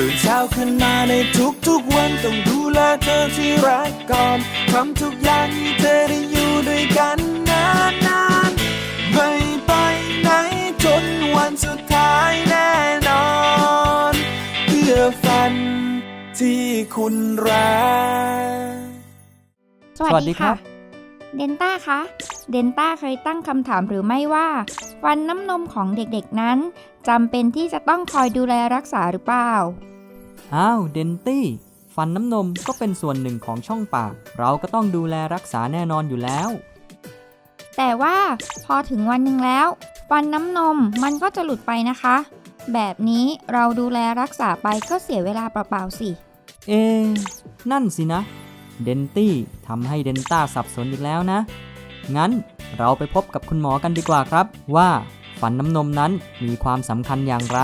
ตื่นเช้าขึ้นมาในทุกๆวันต้องดูแลเธอที่รักก่อนทำทุกอย่างให้เธอได้อยู่ด้วยกันนานๆไม่ไปไหนจนวันสุดท้ายแน่นอน เพื่อฝันที่คุณรักสวัสดีค่ะเดนต้าคะ เดนต้าเคยตั้งคำถามหรือไม่ว่า ฟันน้ำนมของเด็กๆนั้นจำเป็นที่จะต้องคอยดูแลรักษาหรือเปล่า อ้าวเดนตี้ ฟันน้ำนมก็เป็นส่วนหนึ่งของช่องปาก เราก็ต้องดูแลรักษาแน่นอนอยู่แล้ว แต่ว่าพอถึงวันหนึ่งแล้ว ฟันน้ำนมมันก็จะหลุดไปนะคะ แบบนี้เราดูแลรักษาไปก็เสียเวลาเปล่าๆสิ เอ๊ะนั่นสินะ เดนตี้ทำให้เดนต้าสับสนอีกแล้วนะ งั้น เราไปพบกับคุณหมอกันดีกว่าครับ ว่าฟันน้ำนมนั้นมีความสำคัญอย่างไร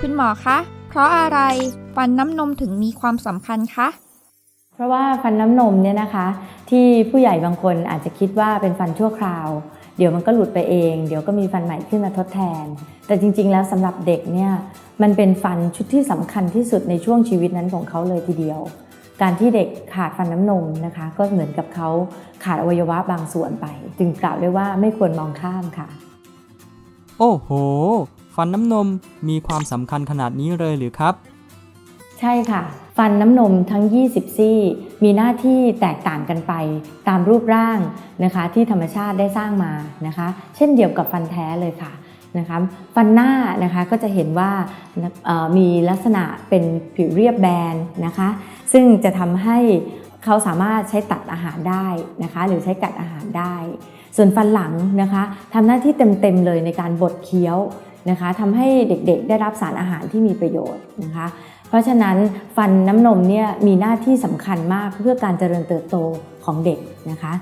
คุณหมอคะ เพราะอะไรฟันน้ำนมถึงมีความสำคัญคะเพราะว่าฟันน้ำนมเนี่ยนะคะ ที่ผู้ใหญ่บางคนอาจจะคิดว่าเป็นฟันชั่วคราว เดี๋ยวมันก็หลุดไปเอง เดี๋ยวก็มีฟันใหม่ขึ้นมาทดแทน แต่จริง ๆ แล้วสำหรับเด็กเนี่ยมันเป็นฟันชุดที่สำคัญที่สุดในช่วงชีวิตนั้นของเขาเลยทีเดียว การที่เด็กขาดฟันน้ำนมนะคะ ก็เหมือนกับเขาขาดอวัยวะบางส่วนไป จึงกล่าวได้ว่าไม่ควรมองข้ามค่ะ โอ้โห ฟันน้ำนมมีความสำคัญขนาดนี้เลยหรือครับ ใช่ค่ะ ฟันน้ำนมทั้ง 20 ซี่ มีหน้าที่แตกต่างกันไปตามรูปร่างนะคะ ที่ธรรมชาติได้สร้างมานะคะ เช่นเดียวกับฟันแท้เลยค่ะนะคะฟันหน้านะคะก็จะเห็นว่ามีลักษณะเป็นผิวเรียบแบนนะคะ ซึ่งจะทำให้เขาสามารถใช้ตัดอาหารได้นะคะ หรือใช้กัดอาหารได้ ส่วนฟันหลังนะคะทำหน้าที่เต็มๆเลยในการบดเคี้ยวนะคะทำให้เด็กๆได้รับสารอาหารที่มีประโยชน์นะคะ เพราะฉะนั้นฟันน้ำนมเนี่ยมีหน้าที่สำคัญมากเพื่อการเจริญเติบโตของเด็กนะคะ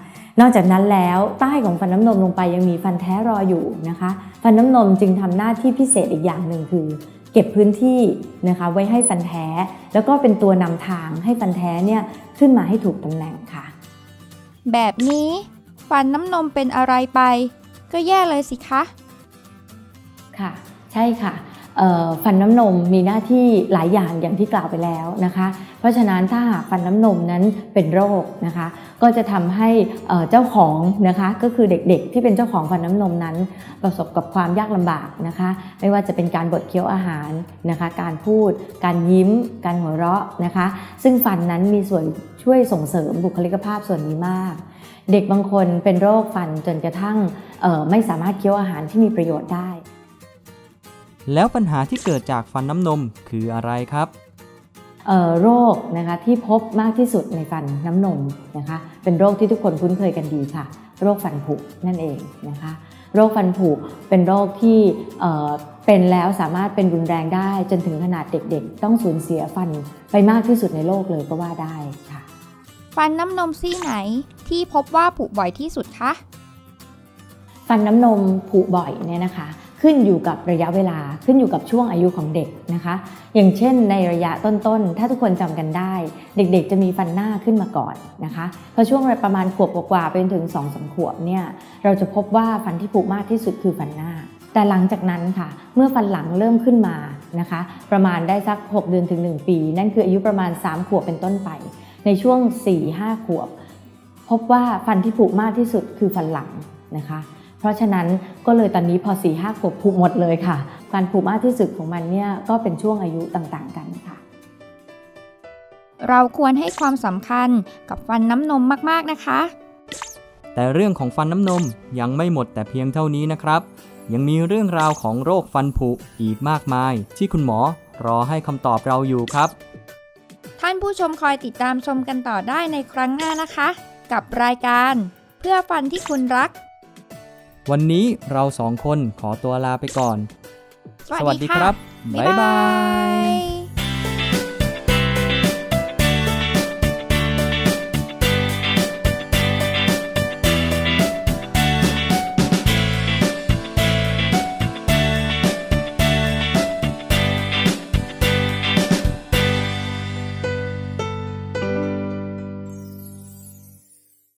นอกจากนั้นแล้วใต้ของฟันน้ำนมลงไปยังมีฟันแท้รออยู่นะคะ ฟันน้ำนมจึงทำหน้าที่พิเศษอีกอย่างหนึ่งคือ เก็บพื้นที่นะคะไว้ให้ฟันแท้ แล้วก็เป็นตัวนำทางให้ฟันแท้เนี่ยขึ้นมาให้ถูกตำแหน่งค่ะ แบบนี้ฟันน้ำนมเป็นอะไรไป ก็แย่เลยสิคะ ค่ะ ใช่ค่ะเอ่อ ฟันน้ำนมมีหน้าที่หลายอย่างอย่างที่กล่าวไปแล้วนะคะ เพราะฉะนั้นถ้าหากฟันน้ำนมนั้นเป็นโรคนะคะ ก็จะทำให้เจ้าของนะคะก็คือเด็กๆ ที่เป็นเจ้าของฟันน้ำนมนั้น ประสบกับความยากลำบากนะคะ ไม่ว่าจะเป็นการบดเคี้ยวอาหารนะคะ การพูด การยิ้ม การหัวเราะนะคะ ซึ่งฟันนั้นมีส่วนช่วยส่งเสริมบุคลิกภาพส่วนนี้มากเด็กบางคนเป็นโรคฟันจนกระทั่งไม่สามารถเคี้ยวอาหารที่มีประโยชน์ได้ แล้วปัญหาที่เกิดจากฟันน้ำนมคืออะไรครับเอ่อโรคนะคะที่พบมากที่สุดในฟันน้ำนมนะคะเป็นโรคที่ทุกคนคุ้นเคยกันดีค่ะ โรคฟันผุนั่นเองนะคะโรคฟันผุเป็นโรคที่เอ่อเป็นแล้วสามารถเป็นรุนแรงได้จนถึงขนาดเด็กๆ ต้องสูญเสียฟันไปมากที่สุดในโลกเลยก็ว่าได้ค่ะ ฟันน้ำนมซี่ไหนที่พบว่าผุบ่อยที่สุดคะฟันน้ำนมผุบ่อยเนี่ยนะคะ ขึ้นอยู่กับระยะเวลาขึ้นอยู่กับช่วงอายุของเด็กนะคะ อย่างเช่นในระยะต้นๆ ถ้าทุกคนจำกันได้ เด็กๆ จะมีฟันหน้าขึ้นมาก่อนนะคะพอช่วงประมาณขวบกว่าๆไปจนถึง2องสามขวบเนี่ยเราจะพบว่าฟันที่ผุมากที่สุดคือฟันหน้า แต่หลังจากนั้นค่ะ เมื่อฟันหลังเริ่มขึ้นมานะคะ ประมาณได้สัก 6 เดือนถึง 1 ปี นั่นคืออายุประมาณ 3 ขวบเป็นต้นไป ในช่วง 4-5 ขวบ พบว่าฟันที่ผุมากที่สุดคือฟันหลังนะคะ เพราะฉะนั้นก็เลยตอนนี้พอ4ี่ห้าขวบผุหมดเลยค่ะ การผุมากที่สุดของมันเนี่ยก็เป็นช่วงอายุต่างๆกันค่ะ เราควรให้ความสำคัญกับฟันน้ำนมมากๆนะคะ แต่เรื่องของฟันน้ำนมยังไม่หมดแต่เพียงเท่านี้นะครับ ยังมีเรื่องราวของโรคฟันผุอีกมากมาย ที่คุณหมอรอให้คำตอบเราอยู่ครับ ท่านผู้ชมคอยติดตามชมกันต่อได้ในครั้งหน้านะคะ กับรายการเพื่อฟันที่คุณรัก วันนี้เราสองคนขอตัวลาไปก่อน สวัสดีค่ะบ๊ายบาย